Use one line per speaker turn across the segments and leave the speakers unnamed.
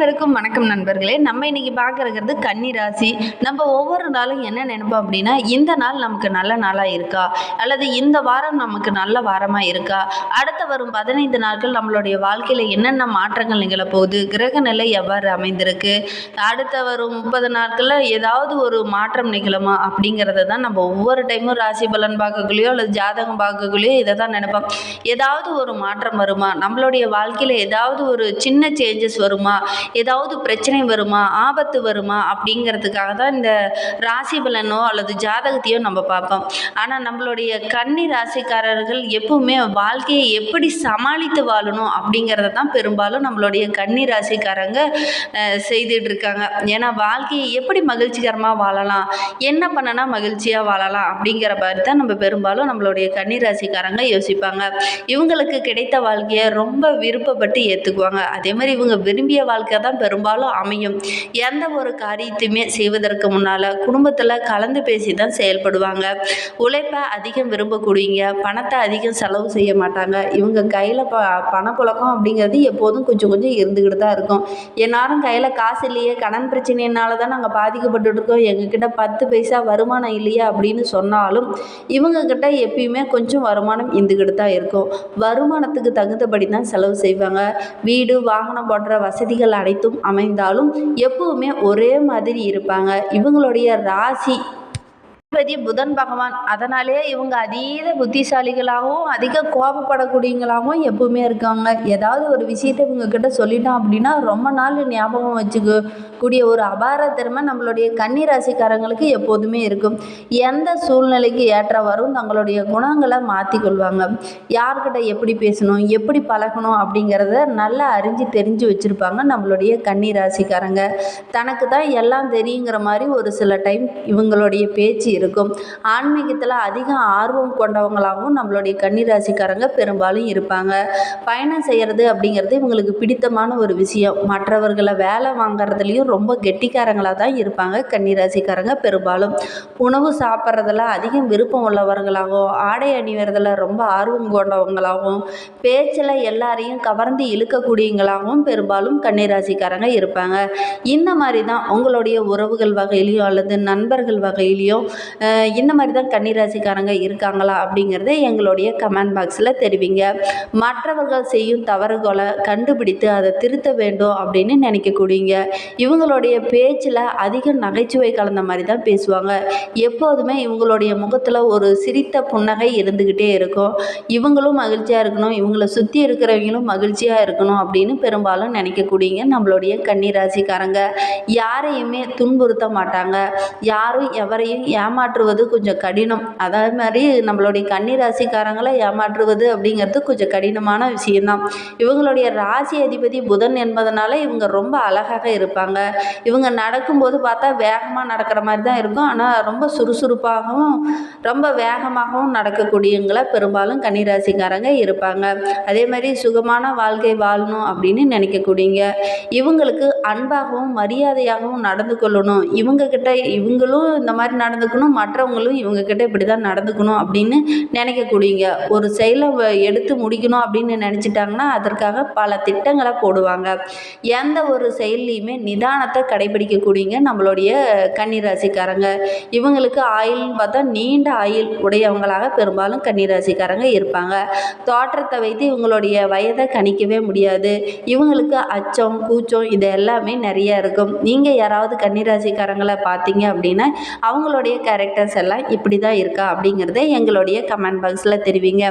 அனைவருக்கும் வணக்கம் நண்பர்களே. நம்ம இன்னைக்கு பார்க்கறது கன்னி ராசி நம்ம ஒவ்வொரு நாளும் என்ன நினைப்போம் அப்படின்னா இந்த நாள் நமக்கு நல்ல நாளாக இருக்கா? அல்லது இந்த வாரம் நமக்கு நல்ல வாரமாக இருக்கா? அடுத்த வரும் பதினைந்து நாட்கள் நம்மளுடைய வாழ்க்கையில் என்னென்ன மாற்றங்கள் நிகழப்போகுது கிரக நிலை எவ்வாறு அமைந்திருக்கு? அடுத்த வரும் முப்பது நாட்களில் ஏதாவது ஒரு மாற்றம் நிகழுமா? அப்படிங்கிறத தான் நம்ம ஒவ்வொரு டைமும் ராசி பலன் பார்க்கக்குள்ளேயோ அல்லது ஜாதகம் பார்க்கக்குள்ளேயோ இதை தான் நினைப்போம். ஏதாவது ஒரு மாற்றம் வருமா? நம்மளுடைய வாழ்க்கையில் ஏதாவது ஒரு சின்ன சேஞ்சஸ் வருமா? ஏதாவது பிரச்சனை வருமா? ஆபத்து வருமா? அப்படிங்கிறதுக்காக தான் இந்த ராசி பலனோ அல்லது ஜாதகத்தையோ நம்ம பார்ப்போம். ஆனால் நம்மளுடைய கன்னி ராசிக்காரர்கள் எப்பவுமே வாழ்க்கையை எப்படி சமாளித்து வாழணும் அப்படிங்கிறத தான் பெரும்பாலும் நம்மளுடைய கன்னி ராசிக்காரங்க செய்துட்டு இருக்காங்க. ஏன்னா வாழ்க்கையை எப்படி மகிழ்ச்சிகரமாக வாழலாம்? என்ன பண்ணனா மகிழ்ச்சியாக வாழலாம்? அப்படிங்கிற மாதிரி தான் நம்ம பெரும்பாலும் நம்மளுடைய கன்னி ராசிக்காரங்க யோசிப்பாங்க. இவங்களுக்கு கிடைத்த வாழ்க்கையை ரொம்ப விருப்பப்பட்டு ஏற்றுக்குவாங்க அதே மாதிரி இவங்க விரும்பிய வாழ்க்கை தான் பெரும்பாலும் அமையும். எந்த ஒரு காரியத்தையுமே செய்வதற்கு முன்னால் குடும்பத்தில் கலந்து பேசி தான் செயல்படுவாங்க. உழைப்பை அதிகம் விரும்பக்கூடியங்க பணத்தை அதிகம் செலவு செய்ய மாட்டாங்க. இவங்க கையில் ப பணப்புழக்கம் அப்படிங்கிறது எப்போதும் கொஞ்சம் கொஞ்சம் இருந்துக்கிட்டு தான் இருக்கும். எல்லாரும் கையில் காசு இல்லையே கடன் பிரச்சனையினால தான் நாங்கள் பாதிக்கப்பட்டு இருக்கோம். எங்ககிட்ட பத்து பைசா வருமானம் இல்லையா அப்படின்னு சொன்னாலும் இவங்கக்கிட்ட எப்பயுமே கொஞ்சம் வருமானம் இருந்துக்கிட்டு தான் இருக்கும். வருமானத்துக்கு தகுந்தபடி தான் செலவு செய்வாங்க. வீடு வாகனம் போன்ற வசதிகள் அனைத்தும் அமைந்தாலும் எப்பவுமே ஒரே மாதிரி இருப்பாங்க. இவங்களுடைய ராசி அதிபதி புதன் பகவான். அதனாலே இவங்க அதீத புத்திசாலிகளாகவும் அதிக கோபப்படக்கூடியவங்களாகவும் எப்பவுமே இருக்காங்க. ஏதாவது ஒரு விஷயத்தை இவங்க கிட்ட சொல்லிட்டோம் அப்படின்னா ரொம்ப நாள் ஞாபகம் வச்சுக்கு. கூடிய ஒரு அபார திறமை நம்மளுடைய கன்னி ராசிக்காரங்களுக்கு எப்போதுமே இருக்கும். எந்த சூழ்நிலைக்கு ஏற்றவாறும் தங்களுடைய குணங்களை மாற்றிக்கொள்வாங்க யார்கிட்ட எப்படி பேசணும் எப்படி பழகணும் அப்படிங்கிறத நல்லா அறிஞ்சு தெரிஞ்சு வச்சுருப்பாங்க நம்மளுடைய கன்னி ராசிக்காரங்க தனக்கு தான் எல்லாம் தெரியுங்கிற மாதிரி ஒரு சில டைம் இவங்களுடைய பேச்சு இருக்கும். ஆன்மீகத்தில் அதிக ஆர்வம் கொண்டவங்களாகவும் நம்மளுடைய கன்னி ராசிக்காரங்க பெரும்பாலும் இருப்பாங்க. பயணம் செய்கிறது அப்படிங்கிறது இவங்களுக்கு பிடித்தமான ஒரு விஷயம். மற்றவர்களை வேலை வாங்குறதுலேயும் ரொம்ப கெட்டிக்காரங்களாக தான் இருப்பாங்க. கன்னி ராசிக்காரங்க பெரும்பாலும். உணவு சாப்பிட்றதுல அதிகம் விருப்பம் உள்ளவர்களாகவும் ஆடை அணிவதில் ரொம்ப ஆர்வம் கொண்டவங்களாகவும் பேச்சில் எல்லாரையும் கவர்ந்து இழுக்கக்கூடியவங்களாகவும் பெரும்பாலும் கன்னிராசிக்காரங்க இருப்பாங்க. இந்த மாதிரி தான் உங்களுடைய உறவுகள் வகையிலையும் அல்லது நண்பர்கள் வகையிலையும் இந்த மாதிரி தான் கன்னி ராசிக்காரங்க இருக்காங்களா அப்படிங்கிறத எங்களுடைய கமெண்ட் பாக்ஸில் தெரிவிங்க. மற்றவர்கள் செய்யும் தவறுகளை கண்டுபிடித்து அதை திருத்த வேண்டும் அப்படின்னு நினைக்கக்கூடியங்க. இவங்க இவங்களுடைய பேச்சில் அதிக நகைச்சுவை கலந்த மாதிரி தான் பேசுவாங்க. எப்போதுமே இவங்களுடைய முகத்தில் ஒரு சிரித்த புன்னகை இருந்துக்கிட்டே இருக்கும். இவங்களும் மகிழ்ச்சியாக இருக்கணும் இவங்களை சுற்றி இருக்கிறவங்களும் மகிழ்ச்சியாக இருக்கணும் அப்படின்னு பெரும்பாலும் நினைக்கக்கூடியங்க நம்மளுடைய கன்னிராசிக்காரங்க. யாரையுமே துன்புறுத்த மாட்டாங்க. யாரும் எவரையும் ஏமாற்றுவது கொஞ்சம் கடினம். அதே மாதிரி நம்மளுடைய கன்னிராசிக்காரங்களை ஏமாற்றுவது அப்படிங்கிறது கொஞ்சம் கடினமான விஷயம்தான். இவங்களுடைய ராசி அதிபதி புதன் என்பதனால இவங்க ரொம்ப அழகாக இருப்பாங்க. இவங்க நடக்கும்போது பார்த்தா வேகமாக நடக்கிற மாதிரி தான் இருக்கும். ஆனால் ரொம்ப சுறுசுறுப்பாகவும் ரொம்ப வேகமாகவும் நடக்கக்கூடியவங்கள பெரும்பாலும் கன்னிராசிக்காரங்க இருப்பாங்க. அதே மாதிரி சுகமான வாழ்க்கை வாழணும் அப்படின்னு நினைக்கக்கூடியங்க இவங்களுக்கு அன்பாகவும் மரியாதையாகவும் நடந்து கொள்ளணும். இவங்கக்கிட்ட இவங்களும் இந்த மாதிரி நடந்துக்கணும் மற்றவங்களும் இவங்கக்கிட்ட இப்படி தான் நடந்துக்கணும் அப்படின்னு நினைக்கக்கூடியங்க ஒரு செயலை எடுத்து முடிக்கணும் அப்படின்னு நினச்சிட்டாங்கன்னா அதற்காக பல திட்டங்களை போடுவாங்க. எந்த ஒரு செயல்லையுமே நிதானத்தை கடைபிடிக்கக்கூடியங்க நம்மளுடைய கன்னிராசிக்காரங்க. இவங்களுக்கு ஆயில்னு பார்த்தா நீண்ட ஆயுள் உடையவங்களாக பெரும்பாலும் கன்னிராசிக்காரங்க இருப்பாங்க. தோற்றத்தை வைத்து இவங்களுடைய வயதை கணிக்கவே முடியாது. இவங்களுக்கு அச்சம் கூச்சம் இது எல்லாமே நிறைய இருக்கும். நீங்கள் யாராவது கன்னிராசிக்காரங்களை பார்த்தீங்க அப்படின்னா அவங்களுடைய கேரக்டர்ஸ் எல்லாம் இப்படி தான் இருக்கா அப்படிங்கிறத எங்களுடைய கமெண்ட் பாக்ஸில் தெரிவிங்க.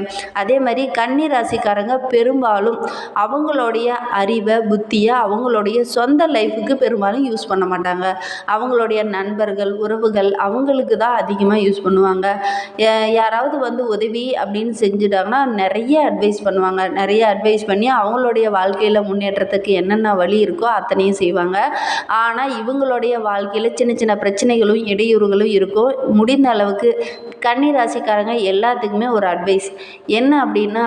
அதே மாதிரி கன்னிராசிக்காரங்க பெரும்பாலும் அவங்களுடைய அறிவை புத்தியை அவங்களுடைய சொந்த லைஃபுக்கு பெரும் பெரும்பாலும் யூஸ் பண்ண மாட்டாங்க. அவங்களுடைய நண்பர்கள் உறவுகள் அவங்களுக்கு தான் அதிகமாக யூஸ் பண்ணுவாங்க. யாராவது வந்து உதவி அப்படின்னு செஞ்சுட்டாங்கன்னா நிறைய அட்வைஸ் பண்ணுவாங்க. நிறைய அட்வைஸ் பண்ணி அவங்களுடைய வாழ்க்கையில் முன்னேற்றத்துக்கு என்னென்ன வழி இருக்கோ அத்தனையும் செய்வாங்க. ஆனால் இவங்களுடைய வாழ்க்கையில் சின்ன சின்ன பிரச்சனைகளும் இடையூறுகளும் இருக்கும் முடிந்த அளவுக்கு கன்னி ராசிக்காரங்க எல்லாத்துக்குமே ஒரு அட்வைஸ். என்ன அப்படின்னா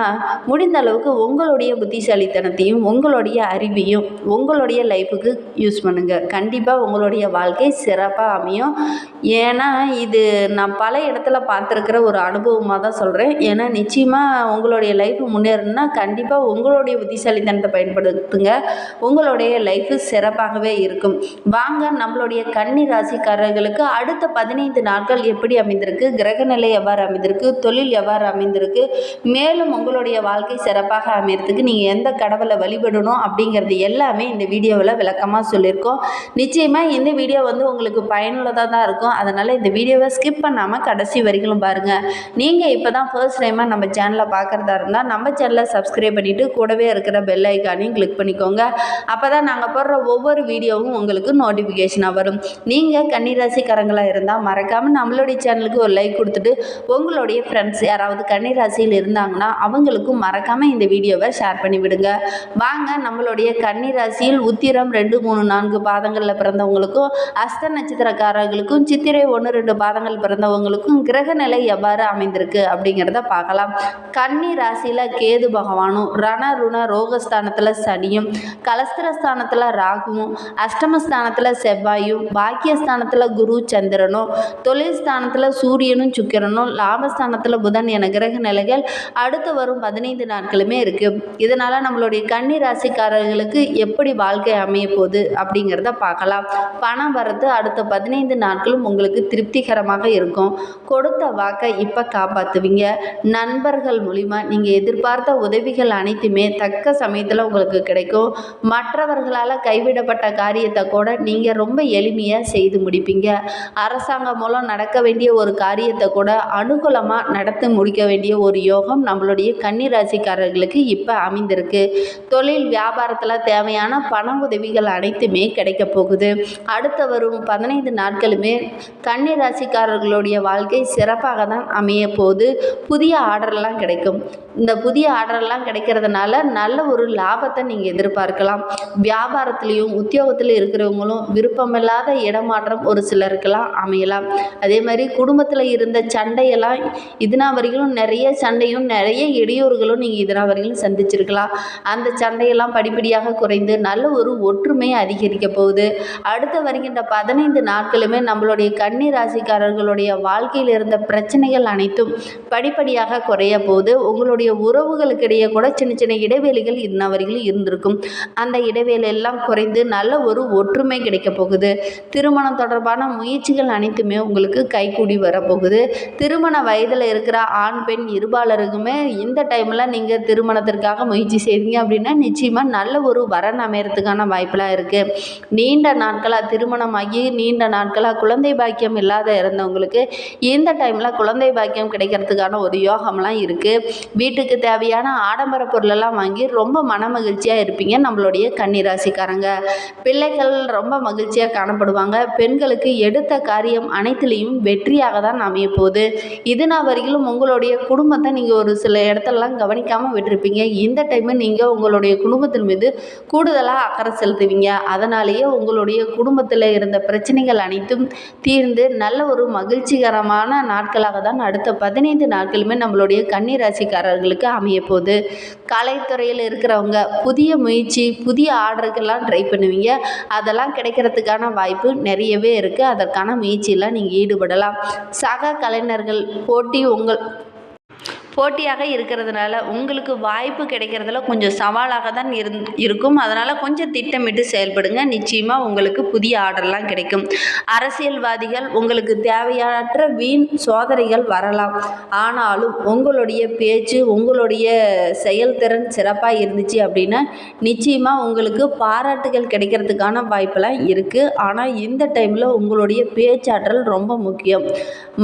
முடிந்த அளவுக்கு உங்களுடைய புத்திசாலித்தனத்தையும் உங்களுடைய அறிவையும் உங்களுடைய லைஃபுக்கு யூஸ் பண்ணுங்கள் கண்டிப்பாக உங்களுடைய வாழ்க்கை சிறப்பாக அமையும். ஏன்னா இது நான் பல இடத்துல பார்த்துருக்கிற ஒரு அனுபவமாக தான் சொல்கிறேன் ஏன்னா நிச்சயமாக உங்களுடைய லைஃப் முன்னேறணும்னா கண்டிப்பாக உங்களுடைய புத்திசாலித்தனத்தை பயன்படுத்துங்க. உங்களுடைய லைஃப் சிறப்பாகவே இருக்கும். வாங்க நம்மளுடைய கன்னி ராசிக்காரர்களுக்கு அடுத்த பதினைந்து நாட்கள் எப்படி அமைந்திருக்கு? கிரகநிலை எவ்வாறு அமைந்திருக்கு? தொழில் எவ்வாறு அமைந்திருக்கு? மேலும் உங்களுடைய வாழ்க்கை சிறப்பாக அமையறதுக்கு நீங்கள் எந்த கடவுளை வழிபடணும் அப்படிங்கிறது எல்லாமே இந்த வீடியோவில் விளக்கமாக சொல்லியிருக்கோம். நிச்சயமாக இந்த வீடியோ வந்து உங்களுக்கு பயனுள்ளதாக தான் இருக்கும். அதனால் இந்த வீடியோவை ஸ்கிப் பண்ணாமல் கடைசி வரைக்கும் பாருங்கள் நீங்கள் இப்போ தான் ஃபர்ஸ்ட் டைமாக நம்ம சேனலை பார்க்குறதா இருந்தால் நம்ம சேனலை சப்ஸ்கிரைப் பண்ணிவிட்டு கூடவே இருக்கிற பெல் ஐக்கானையும் கிளிக் பண்ணிக்கோங்க. அப்போ தான் நாங்கள் போடுற ஒவ்வொரு வீடியோவும் உங்களுக்கு நோட்டிஃபிகேஷனாக வரும். நீங்கள் கன்னிராசிக்காரங்களாக இருந்தால் மறக்காமல் நம்மளுடைய சேனலுக்கு ஒரு லைக் கொடுத்துட்டு உங்களுடைய ஃப்ரெண்ட்ஸ் யாராவது கன்னிராசியில் இருந்தாங்கன்னா அவங்களுக்கும் மறக்காமல் இந்த வீடியோவை ஷேர் பண்ணிவிடுங்க. வாங்க நம்மளுடைய கன்னிராசியில் உத்திரம் ரெண்டு மூணு நான்கு பாதங்களில் பிறந்தவங்களுக்கும் அஸ்த நட்சத்திரக்காரர்களுக்கும் சித்திரை ஒன்று ரெண்டு பாதங்கள் பிறந்தவங்களுக்கும் கிரக நிலை எவ்வாறு அமைந்திருக்கு அப்படிங்கிறத பார்க்கலாம். கன்னி ராசியில் கேது பகவானும் ரண ருண ரோகஸ்தானத்தில் சனியும் கலஸ்திரஸ்தானத்தில் ராகுவும் அஷ்டமஸ்தானத்தில் செவ்வாயும் பாக்கியஸ்தானத்தில் குரு சந்திரனும் தொழில் ஸ்தானத்தில் சூரியனும் சுக்கிரனும் லாபஸ்தானத்தில் புதன் என கிரக நிலைகள் அடுத்து வரும் பதினைந்து நாட்களுமே இருக்குது இதனால் நம்மளுடைய கன்னி ராசிக்காரர்களுக்கு எப்படி வாழ்க்கை அமைய போகுது அப்படிங்கிறத பார்க்கலாம். பணம் வரது அடுத்த பதினைந்து நாட்களும் உங்களுக்கு திருப்திகரமாக இருக்கும். கொடுத்த வாக்கை இப்போ காப்பாற்றுவீங்க நண்பர்கள் மூலிமா நீங்கள் எதிர்பார்த்த உதவிகள் அனைத்துமே தக்க சமயத்தில் உங்களுக்கு கிடைக்கும். மற்றவர்களால் கைவிடப்பட்ட காரியத்தை கூட நீங்கள் ரொம்ப எளிமையாக செய்து முடிப்பீங்க. அரசாங்கம் மூலம் நடக்க வேண்டிய ஒரு காரியத்தை கூட அனுகூலமாக நடத்தி முடிக்க வேண்டிய ஒரு யோகம் நம்மளுடைய கன்னி ராசிக்காரர்களுக்கு இப்போ அமைந்திருக்கு. தொழில் வியாபாரத்தில் தேவையான பண உதவிகள் அனைத்துமே கிடைக்க போகுது. அடுத்த வரும் பதினைந்து நாட்களுமே கன்னி ராசிக்காரர்களுடைய வாழ்க்கை சிறப்பாக தான் அமைய போகுது. புதிய ஆர்டர்லாம் கிடைக்கும். இந்த புதிய ஆர்டர்லாம் கிடைக்கிறதுனால நல்ல ஒரு லாபத்தை நீங்கள் எதிர்பார்க்கலாம். வியாபாரத்துலேயும் உத்தியோகத்தில் இருக்கிறவங்களும் விருப்பமில்லாத இடமாற்றம் ஒரு சிலருக்கெல்லாம் அமையலாம். அதே மாதிரி குடும்பத்தில் இருந்த சண்டையெல்லாம் இதுனா வரைக்கும் நிறைய சண்டையும் நிறைய இடையூறுகளும் நீங்கள் இதனா வரைக்கும் சந்திச்சிருக்கலாம். அந்த சண்டையெல்லாம் படிப்படியாக குறைந்து நல்ல ஒரு ஒற்றுமை அதிகரிக்க போகுது. அடுத்து வருகின்ற பதினைந்து நாட்களுமே நம்மளுடைய கன்னி ராசிக்காரர்களுடைய வாழ்க்கையில் இருந்த பிரச்சனைகள் அனைத்தும் படிப்படியாக குறைய போகுது. உங்களுடைய உறவுகளுக்கிடையே கூட சின்ன சின்ன இடைவெளிகள் இன்ன வரைக்கும் இருந்திருக்கும். அந்த இடைவேளை எல்லாம் குறைந்து நல்ல ஒரு ஒற்றுமை கிடைக்க போகுது. திருமணம் தொடர்பான முயற்சிகள் அனைத்துமே உங்களுக்கு கைகூடி வரப்போகுது. திருமண வயதில் இருக்கிற ஆண் பெண் இருபாலருக்குமே இந்த டைமில் நீங்கள் திருமணத்திற்காக முயற்சி செய்வீங்க அப்படின்னா நிச்சயமாக நல்ல ஒரு வரன் அமையறதுக்கான வாய்ப்பெலாம் இருக்குது நீண்ட நாட்களாக திருமணமாகி நீண்ட நாட்களாக குழந்தை பாக்கியம் இல்லாத இருந்தவங்களுக்கு இந்த டைமில் குழந்தை பாக்கியம் கிடைக்கிறதுக்கான ஒரு யோகம்லாம் இருக்குது வீட்டுக்கு தேவையான ஆடம்பர பொருளெல்லாம் வாங்கி ரொம்ப மன மகிழ்ச்சியாக இருப்பீங்க நம்மளுடைய கன்னிராசிக்காரங்க. பிள்ளைகள் ரொம்ப மகிழ்ச்சியாக காணப்படுவாங்க. பெண்களுக்கு எடுத்த காரியம் அனைத்துலேயும் வெற்றியாக தான் அமைய போகுது. இது நான் வரையிலும் உங்களுடைய குடும்பத்தை நீங்கள் ஒரு சில இடத்துலலாம் கவனிக்காமல் விட்டுருப்பீங்க. இந்த டைமு நீங்கள் உங்களுடைய குடும்பத்தின் மீது கூடுதலாக அக்கறை செலுத்துவீங்க. அதனால் அதனாலேயே உங்களுடைய குடும்பத்தில் இருந்த பிரச்சனைகள் அனைத்தும் தீர்ந்து நல்ல ஒரு மகிழ்ச்சிகரமான நாட்களாக தான் அடுத்த பதினைந்து நாட்களுமே நம்மளுடைய கன்னி ராசிக்காரர்களுக்கு அமைய போகுது. கலைத்துறையில் இருக்கிறவங்க புதிய முயற்சி புதிய ஆர்டருக்கெல்லாம் ட்ரை பண்ணுவீங்க. அதெல்லாம் கிடைக்கிறதுக்கான வாய்ப்பு நிறையவே இருக்குது அதற்கான முயற்சியெல்லாம் நீங்கள் ஈடுபடலாம். சக கலைஞர்கள் போட்டி உங்கள் போட்டியாக இருக்கிறதுனால உங்களுக்கு வாய்ப்பு கிடைக்கிறதுல கொஞ்சம் சவாலாக தான் இருந் இருக்கும். அதனால் கொஞ்சம் திட்டமிட்டு செயல்படுங்க. நிச்சயமாக உங்களுக்கு புதிய ஆர்டர்லாம் கிடைக்கும். அரசியல்வாதிகள் உங்களுக்கு தேவையற்ற வீண் சோதனைகள் வரலாம். ஆனாலும் உங்களுடைய பேச்சு உங்களுடைய செயல்திறன் சிறப்பாக இருந்துச்சு அப்படின்னா நிச்சயமாக உங்களுக்கு பாராட்டுகள் கிடைக்கிறதுக்கான வாய்ப்பெல்லாம் இருக்குது ஆனால் இந்த டைமில் உங்களுடைய பேச்சாற்றல் ரொம்ப முக்கியம்.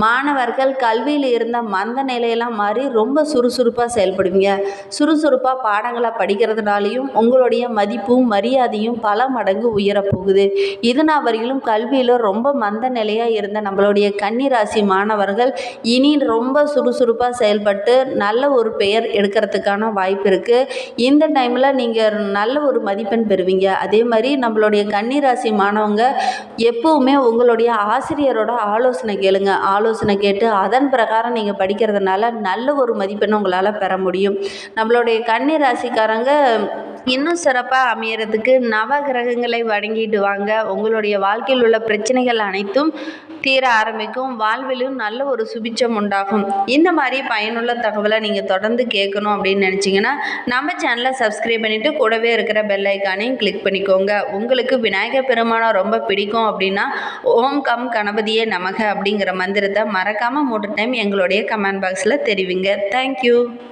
மாணவர்கள் கல்வியில் இருந்த மந்த நிலையெல்லாம் மாறி ரொம்ப சுறுசுறுப்பாக செயல்படுவீங்க. சுறுசுறுப்பாக பாடங்களை படிக்கிறதுனாலையும் உங்களுடைய மதிப்பும் மரியாதையும் பல மடங்கு உயரப்போகுது இது வரையிலும் கல்வியில் ரொம்ப மந்த நிலையாக இருந்த நம்மளுடைய கன்னிராசி மாணவர்கள் இனி ரொம்ப சுறுசுறுப்பாக செயல்பட்டு நல்ல ஒரு பெயர் எடுக்கிறதுக்கான வாய்ப்பு இருக்குது இந்த டைமில் நீங்கள் நல்ல ஒரு மதிப்பெண் பெறுவீங்க. அதே மாதிரி நம்மளுடைய கன்னிராசி மாணவங்க எப்போவுமே உங்களுடைய ஆசிரியரோட ஆலோசனை கேளுங்க. ஆலோசனை கேட்டு அதன் பிரகாரம் நீங்கள் படிக்கிறதுனால நல்ல ஒரு ஒரு மதிப்பெண் உங்களால் பெற முடியும். நம்மளுடைய கன்னி ராசிக்காரங்க இன்னும் சிறப்பாக அமையறதுக்கு நவ கிரகங்களை வணங்கிட்டு வாங்க. உங்களுடைய வாழ்க்கையில் உள்ள பிரச்சனைகள் அனைத்தும் தீர ஆரம்பிக்கும். வாழ்விலும் நல்ல ஒரு சுபிச்சம் உண்டாகும். இந்த மாதிரி பயனுள்ள தகவலை நீங்கள் தொடர்ந்து கேட்கணும் அப்படின்னு நினச்சிங்கன்னா நம்ம சேனலை சப்ஸ்கிரைப் பண்ணிவிட்டு கூடவே இருக்கிற பெல் ஐக்கானையும் கிளிக் பண்ணிக்கோங்க. உங்களுக்கு விநாயகர் பெருமானம் ரொம்ப பிடிக்கும் அப்படின்னா ஓம் கம் கணபதியே நமக அப்படிங்கிற மந்திரத்தை மறக்காமல் மூன்று டைம் எங்களுடைய கமெண்ட் பாக்ஸில் தெரிவிங்க. Thank you.